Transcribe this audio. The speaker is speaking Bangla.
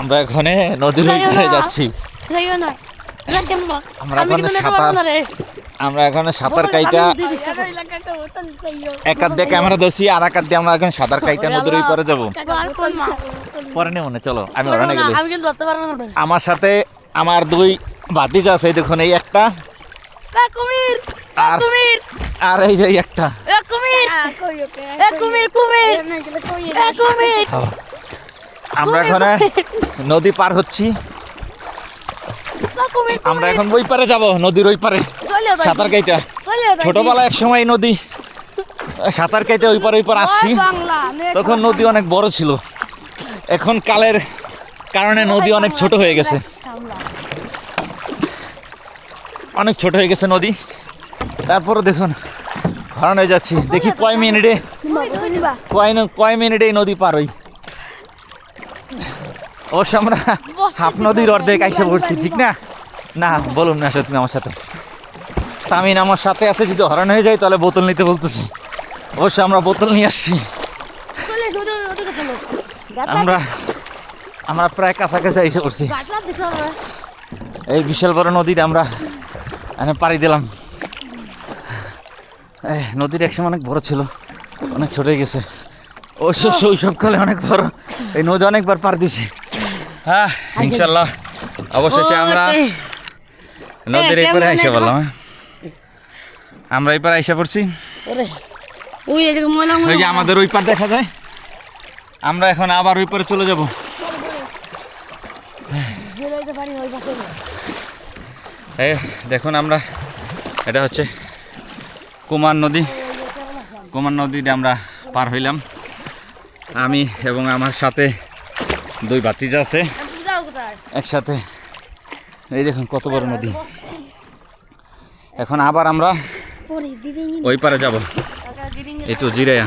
আমরা এখানে নদীর ওই পারে যাচ্ছি। আমরা এখানে সাঁতার আমরা এখানে সাঁতার কাইটা এক হাত দিয়ে ক্যামেরা ধরছি আর এক হাত দিয়ে আমরা এখন সাঁতার কাইটা নদীর ওই পারে যাব। পরে নেই মনে চলো আমি ওখানে গেলে। আমার সাথে আমার দুই ভাতিজা আছে এই দেখুন এই একটা। আর আর এই যে একটা। এ কুমির কুমির কুমির। কুমির। আমরা এখানে নদী পার হচ্ছি। আমরা এখন ওই পারে যাব নদীর ওই পারে। সাঁতার কাইটা ছোটবেলায় এক সময় নদী সাঁতার কাইটা ওই পারে ওই পারে আসছি। তখন নদী অনেক বড় ছিল। এখন কালের কারণে নদী অনেক ছোট হয়ে গেছে। অনেক ছোট হয়ে গেছে নদী। তারপরে দেখুন হয়ে যাচ্ছি। দেখি কয় মিনিটে কয় কয় মিনিটে নদী পার হই? অবশ্য আমরা হাফ নদীর অর্ধেক আইসে পড়ছি ঠিক না? না বলুন না সত্যি আমার সাথে। তামিন আমার সাথে আছে যদি হরণ হয়ে যায় তাহলে বোতল নিতে বলতেছে। অবশ্য আমরা বোতল নিয়ে আসছি। আমরা আমরা প্রায় কাছাকাছি এসে পড়ছি। এই বিশাল বড় নদীতে আমরা এখানে পাড়ি দিলাম। নদীর একসময় অনেক বড় ছিল অনেক ছোট হয়ে গেছে। অবশ্য শৈশবকালে অনেক বড়। এই নদী অনেকবার পার দিছি হ্যাঁ ইনশাল্লাহ। অবশেষে আমরা নদীর এই পারে আইসা বললাম হ্যাঁ। আমরা এই পারে আইসা পড়ছি। ওই যে আমাদের ওই পার দেখা যায়। আমরা এখন আবার ওই পারে চলে যাব। এই দেখুন আমরা এটা হচ্ছে কুমার নদী। কুমার নদীতে আমরা পার হইলাম। আমি এবং আমার সাথে দুই ভাতিজা আছে। একসাথে। এই দেখুন কত বড় নদী। এখন আবার আমরা ওই পারে যাব। এই তো জিরাইয়া